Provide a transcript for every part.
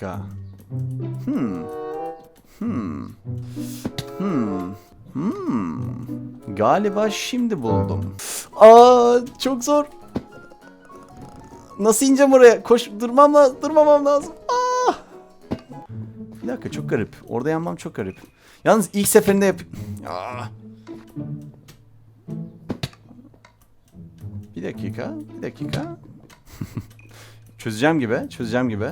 dakika. Hmm. Hmm. Hmm. Hmm. Galiba şimdi buldum. Aa çok zor. Nasıl ineceğim oraya? Koş durmam lazım. Durmamam lazım. Aa! Bir dakika çok garip. Orada yanmam çok garip. Yalnız ilk seferinde yap... Aa! Bir dakika. Bir dakika. çözeceğim gibi. Çözeceğim gibi.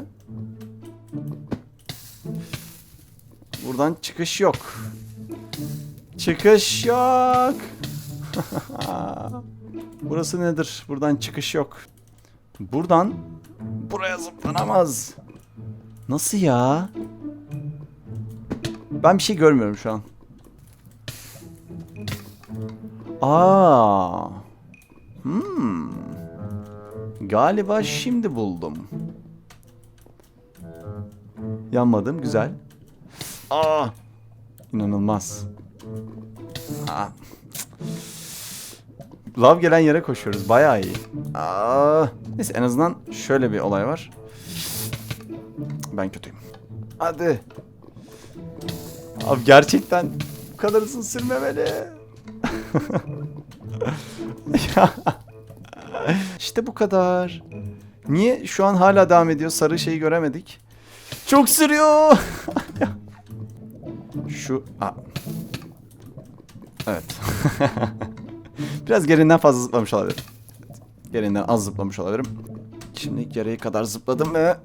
Buradan çıkış yok. Çıkış yok. Burası nedir? Buradan çıkış yok. Buradan buraya zıplanamaz. Nasıl ya? Ben bir şey görmüyorum şu an. Aa. Hmm. Galiba şimdi buldum. Yanmadım. Güzel. Aa. İnanılmaz. Aa. Lav gelen yere koşuyoruz. Bayağı iyi. Aa. Neyse en azından şöyle bir olay var. Ben kötüyüm. Hadi. Abi gerçekten bu kadar uzun sürmemeli. İşte bu kadar. Niye şu an hala devam ediyor? Sarı şeyi göremedik. Çok sürüyor. Şu... Aa. Evet. Biraz gerinden fazla zıplamış olabilirim. Gerinden az zıplamış olabilirim. Şimdi geriye kadar zıpladım ve...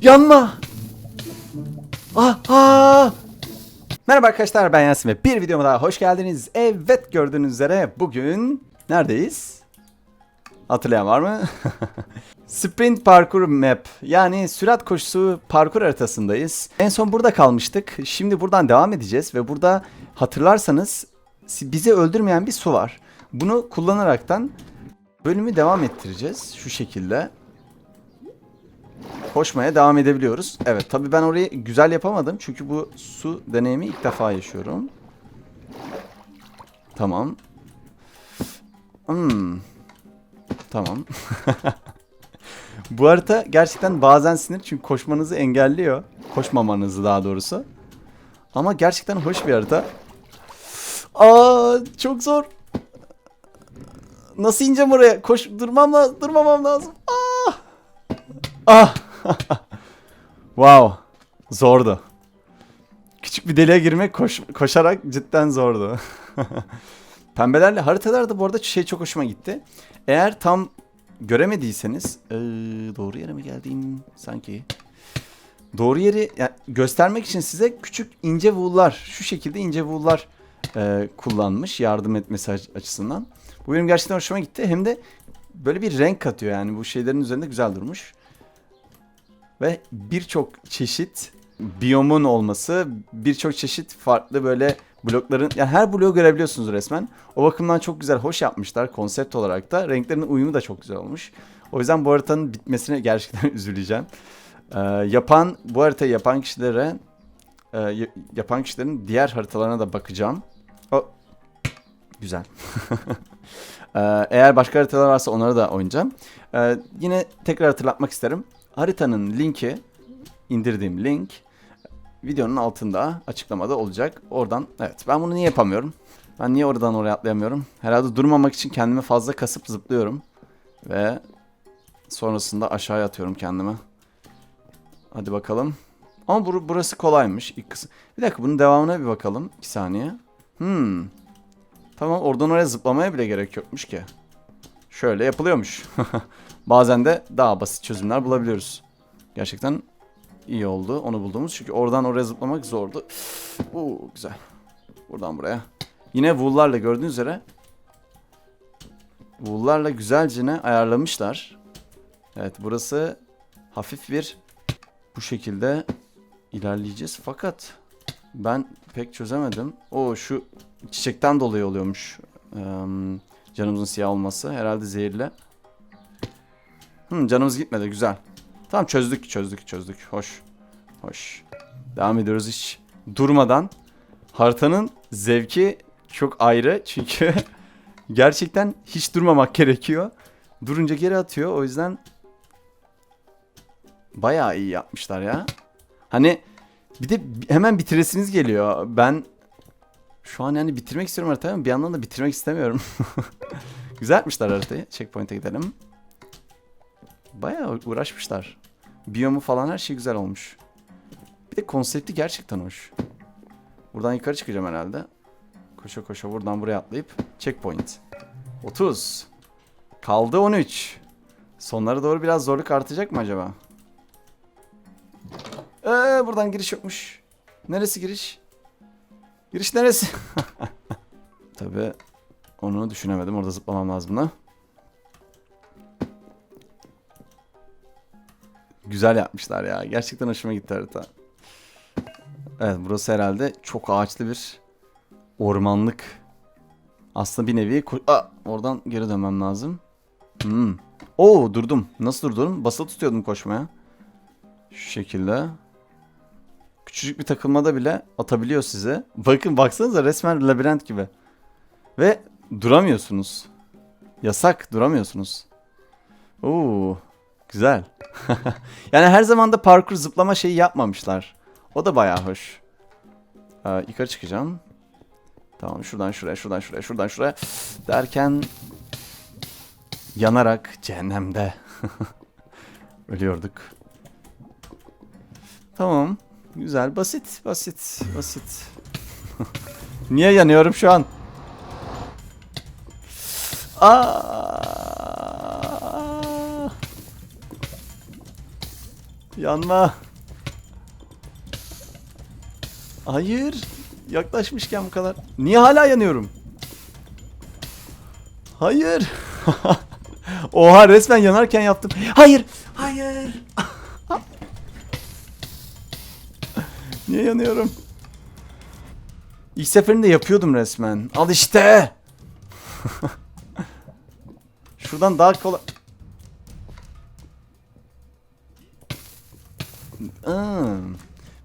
Yanma! Ah, ah! Merhaba arkadaşlar ben Yasin ve bir videoma daha hoş geldiniz. Evet gördüğünüz üzere bugün neredeyiz? Hatırlayan var mı? Sprint parkur map yani sürat koşusu parkur haritasındayız. En son burada kalmıştık. Şimdi buradan devam edeceğiz ve burada hatırlarsanız bizi öldürmeyen bir su var. Bunu kullanaraktan bölümü devam ettireceğiz şu şekilde. Koşmaya devam edebiliyoruz. Evet tabii ben orayı güzel yapamadım çünkü bu su deneyimi ilk defa yaşıyorum. Tamam. Hmm. Tamam. Bu harita gerçekten bazen sinir çünkü koşmanızı engelliyor. Koşmamanızı daha doğrusu. Ama gerçekten hoş bir harita. Aa çok zor. Nasıl ineceğim oraya? Koş durmam lazım. Durmamam lazım. Ah. Ah. wow. Zordu. Küçük bir deliğe girmek koş, koşarak cidden zordu. Pembelerle haritalarda bu arada şey çok hoşuma gitti. Eğer tam göremediyseniz ee, doğru yere mi geldim sanki? Doğru yeri yani göstermek için size küçük ince wool'lar şu şekilde ince wool'lar e, kullanmış yardım etmesi aç- açısından. Bu benim gerçekten hoşuma gitti. Hem de böyle bir renk katıyor yani bu şeylerin üzerinde güzel durmuş. Ve birçok çeşit biyomun olması, birçok çeşit farklı böyle blokların yani her bloğu görebiliyorsunuz resmen. O bakımdan çok güzel, hoş yapmışlar konsept olarak da. Renklerin uyumu da çok güzel olmuş. O yüzden bu haritanın bitmesine gerçekten üzüleceğim. Ee, yapan bu haritayı yapan kişilere e, yapan kişilerin diğer haritalarına da bakacağım. O güzel. Ee, eğer başka haritalar varsa onları da oynayacağım. Ee, yine tekrar hatırlatmak isterim. Haritanın linki indirdiğim link videonun altında açıklamada olacak. Oradan evet ben bunu niye yapamıyorum? Ben niye oradan oraya atlayamıyorum? Herhalde durmamak için kendimi fazla kasıp zıplıyorum. Ve sonrasında aşağıya atıyorum kendimi. Hadi bakalım. Ama bur- burası kolaymış ilk kısım. Bir dakika bunun devamına bir bakalım. 2 saniye. Hmm. Tamam oradan oraya zıplamaya bile gerek yokmuş ki. Şöyle yapılıyormuş. Bazen de daha basit çözümler bulabiliyoruz. Gerçekten iyi oldu onu bulduğumuz. Çünkü oradan oraya zıplamak zordu. Uuu güzel. Buradan buraya. Yine wool'larla gördüğünüz üzere wool'larla güzelcine ayarlamışlar. Evet burası hafif bir bu şekilde ilerleyeceğiz. Fakat ben pek çözemedim. O şu çiçekten dolayı oluyormuş. Eee, canımızın siyah olması. Herhalde zehirli. Hmm, canımız gitmedi. Güzel. Tamam çözdük çözdük çözdük. Hoş. Hoş. Devam ediyoruz hiç durmadan. Haritanın zevki çok ayrı. Çünkü gerçekten hiç durmamak gerekiyor. Durunca geri atıyor. O yüzden bayağı iyi yapmışlar ya. Hani bir de hemen bitiresiniz geliyor. Ben şu an yani bitirmek istiyorum haritayı ama bir yandan da bitirmek istemiyorum. Güzel yapmışlar haritayı. Checkpoint'e gidelim. Bayağı uğraşmışlar. Biyomu falan her şey güzel olmuş. Bir de konsepti gerçekten hoş. Buradan yukarı çıkacağım herhalde. Koşa koşa buradan buraya atlayıp checkpoint. 30. Kaldı 13. Sonlara doğru biraz zorluk artacak mı acaba? Ee, buradan giriş yokmuş. Neresi giriş? Giriş neresi? Tabii onu düşünemedim. Orada zıplamam lazım da. Güzel yapmışlar ya. Gerçekten hoşuma gitti harita. Evet burası herhalde çok ağaçlı bir ormanlık. Aslında bir nevi... Aa, oradan geri dönmem lazım. Hmm. Oo durdum. Nasıl durdum? Basılı tutuyordum koşmaya. Şu şekilde. Küçücük bir takılmada bile atabiliyor size. Bakın baksanıza resmen labirent gibi. Ve duramıyorsunuz. Yasak duramıyorsunuz. Oo güzel. yani her zaman da parkur zıplama şeyi yapmamışlar. O da bayağı hoş. Ee, yukarı çıkacağım. Tamam şuradan şuraya şuradan şuraya şuradan şuraya derken yanarak cehennemde ölüyorduk. Tamam. Güzel. Basit. Basit. Basit. Niye yanıyorum şu an? Aa! Yanma. Hayır. Yaklaşmışken bu kadar. Niye hala yanıyorum? Hayır. Oha resmen yanarken yaptım. Hayır. Hayır. Niye yanıyorum? İlk seferinde yapıyordum resmen. Al işte. Şuradan daha kolay. Aa,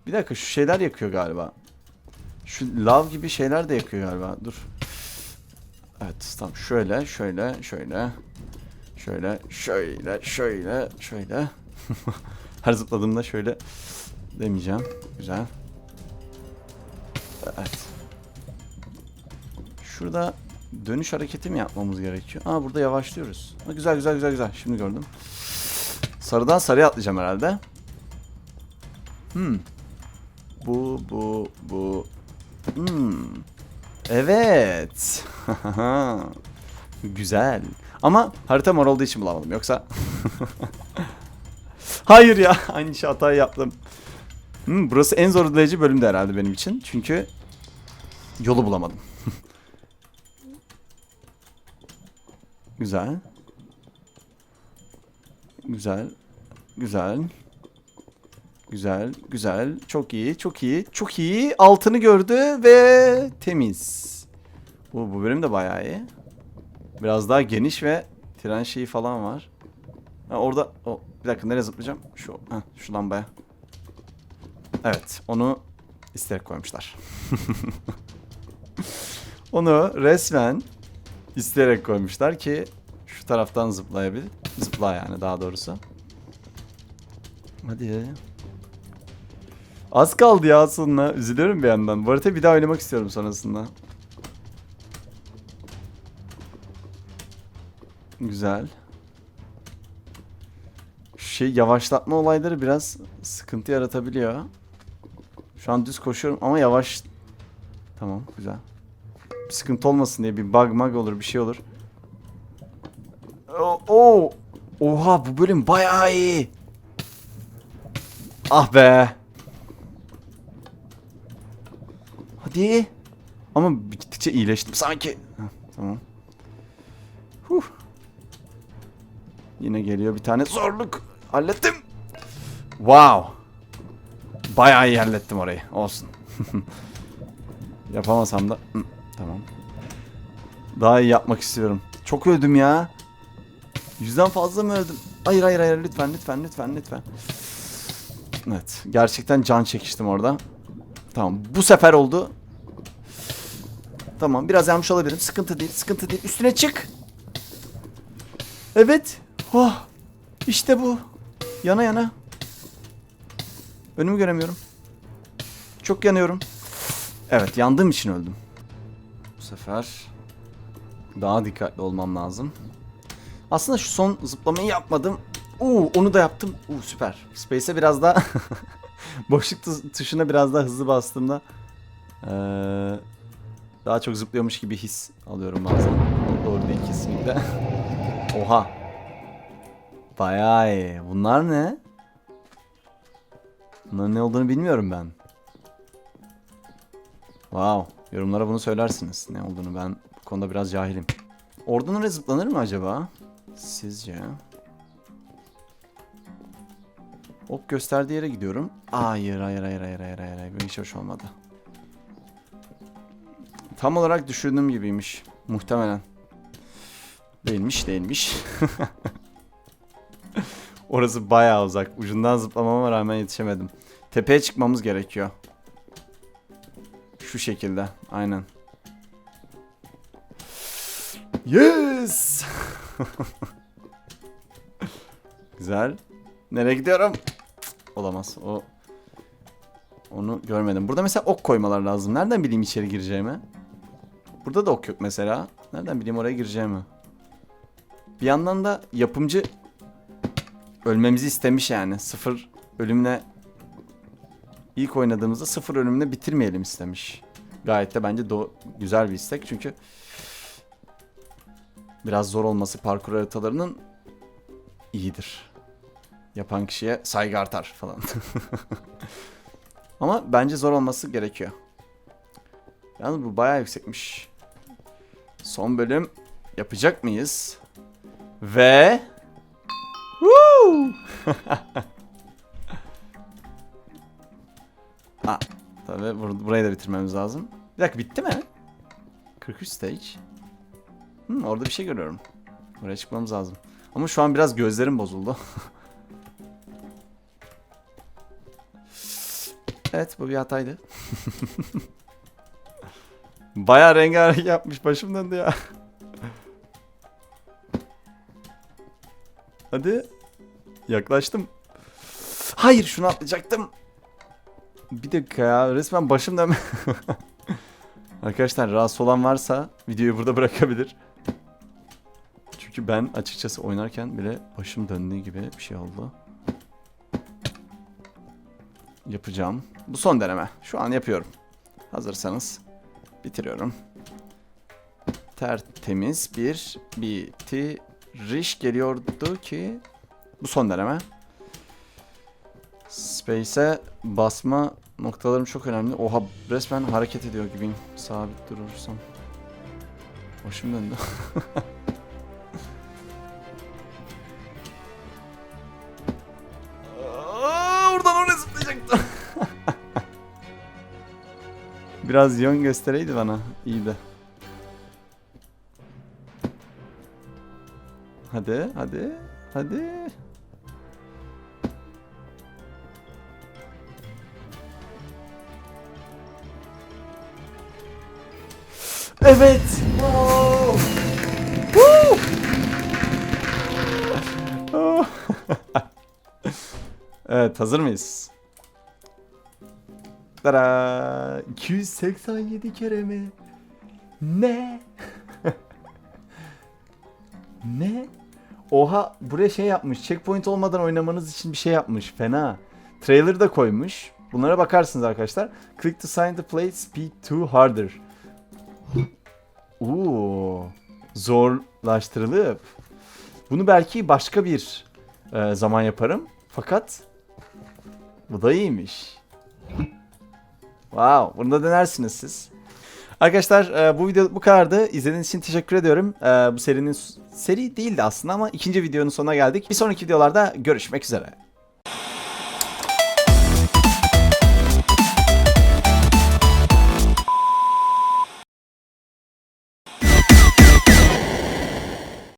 bir dakika şu şeyler yakıyor galiba. Şu lav gibi şeyler de yakıyor galiba. Dur. Evet tamam şöyle şöyle şöyle. Şöyle şöyle şöyle şöyle. Her zıpladığımda şöyle demeyeceğim. Güzel. Evet. Şurada dönüş hareketi mi yapmamız gerekiyor? Aa burada yavaşlıyoruz. Ha, güzel güzel güzel güzel. Şimdi gördüm. Sarıdan sarıya atlayacağım herhalde. Hmm. Bu bu bu. Hmm. Evet. güzel. Ama harita mor olduğu için bulamadım. Yoksa... Hayır ya. Aynı şey hatayı yaptım. Hmm, burası en zorlayıcı bölümdü herhalde benim için. Çünkü yolu bulamadım. Güzel. Güzel. Güzel. Güzel, güzel. Çok iyi, çok iyi, çok iyi. Altını gördü ve temiz. Bu, bu bölüm de bayağı iyi. Biraz daha geniş ve tren şeyi falan var. Ha, orada, o, bir dakika nereye zıplayacağım? Şu, ha, şu lambaya. Evet, onu isteyerek koymuşlar. onu resmen isteyerek koymuşlar ki şu taraftan zıplayabil. Zıpla yani daha doğrusu. Hadi. Az kaldı ya aslında. Üzülüyorum bir yandan. Bu haritayı bir daha oynamak istiyorum sonrasında. Güzel. Şu şey yavaşlatma olayları biraz sıkıntı yaratabiliyor. Şu an düz koşuyorum ama yavaş. Tamam güzel. Bir sıkıntı olmasın diye bir bug mag olur bir şey olur. Oo. Oha bu bölüm bayağı iyi. Ah be. Hadi. Ama gittikçe iyileştim sanki. Tamam. Huh. Yine geliyor bir tane zorluk. Hallettim. Wow. Bayağı iyi hallettim orayı. Olsun. Yapamasam da. Hı, tamam. Daha iyi yapmak istiyorum. Çok öldüm ya. Yüzden fazla mı öldüm? Hayır hayır hayır lütfen lütfen lütfen lütfen. Evet. Gerçekten can çekiştim orada. Tamam. Bu sefer oldu. Tamam. Biraz yanmış olabilirim. Sıkıntı değil. Sıkıntı değil. Üstüne çık. Evet. Oh. İşte bu. Yana yana. Önümü göremiyorum. Çok yanıyorum. Evet yandığım için öldüm. Bu sefer daha dikkatli olmam lazım. Aslında şu son zıplamayı yapmadım. Uuu onu da yaptım. Uuu süper. Space'e biraz daha boşluk tu- tuşuna biraz daha hızlı bastığımda eee, daha çok zıplıyormuş gibi his alıyorum bazen. Doğru değil kesinlikle. Oha. Bayağı iyi. Bunlar ne? Bunların ne olduğunu bilmiyorum ben. Wow. Yorumlara bunu söylersiniz. Ne olduğunu ben bu konuda biraz cahilim. Oradan oraya zıplanır mı acaba? Sizce? Ok gösterdiği yere gidiyorum. Hayır, hayır, hayır, hayır, hayır, hayır. Bu hiç hoş olmadı. Tam olarak düşündüğüm gibiymiş. Muhtemelen. Değilmiş, değilmiş. Orası bayağı uzak. Ucundan zıplamama rağmen yetişemedim. Tepeye çıkmamız gerekiyor. Şu şekilde. Aynen. Yes! Güzel. Nereye gidiyorum? Olamaz. O onu görmedim. Burada mesela ok koymalar lazım. Nereden bileyim içeri gireceğimi? Burada da ok yok mesela. Nereden bileyim oraya gireceğimi? Bir yandan da yapımcı ölmemizi istemiş yani. Sıfır ölümle ilk oynadığımızda sıfır ölümle bitirmeyelim istemiş. Gayet de bence güzel bir istek çünkü biraz zor olması parkur haritalarının iyidir. Yapan kişiye saygı artar falan. Ama bence zor olması gerekiyor. Yalnız bu bayağı yüksekmiş. Son bölüm yapacak mıyız? Ve ha, tabii bur- burayı da bitirmemiz lazım. Bir dakika bitti mi? 43 stage. Hmm, orada bir şey görüyorum. Buraya çıkmamız lazım. Ama şu an biraz gözlerim bozuldu. evet bu bir hataydı. Baya rengarenk yapmış başım döndü ya. Hadi. Yaklaştım. Hayır şunu atlayacaktım. Bir dakika ya resmen başım dönme. Arkadaşlar rahatsız olan varsa videoyu burada bırakabilir. Çünkü ben açıkçası oynarken bile başım döndüğü gibi bir şey oldu. Yapacağım. Bu son deneme. Şu an yapıyorum. Hazırsanız bitiriyorum. Tertemiz bir bitiriş geliyordu ki bu son deneme. Space'e basma noktalarım çok önemli. Oha resmen hareket ediyor gibiyim. Sabit durursam. Başım döndü. Biraz yön göstereydi bana. İyi de. Hadi, hadi, hadi. Evet. Wow. Oh. evet, hazır mıyız? Tara 287 kere mi? Ne? ne? Oha buraya şey yapmış. Checkpoint olmadan oynamanız için bir şey yapmış. Fena. Trailer da koymuş. Bunlara bakarsınız arkadaşlar. Click to sign the play speed to harder. Uuu. Zorlaştırılıp. Bunu belki başka bir e, zaman yaparım. Fakat bu da iyiymiş. Wow, bunu da denersiniz siz. Arkadaşlar e, bu video bu kadardı. İzlediğiniz için teşekkür ediyorum. E, bu serinin seri değildi aslında ama ikinci videonun sonuna geldik. Bir sonraki videolarda görüşmek üzere.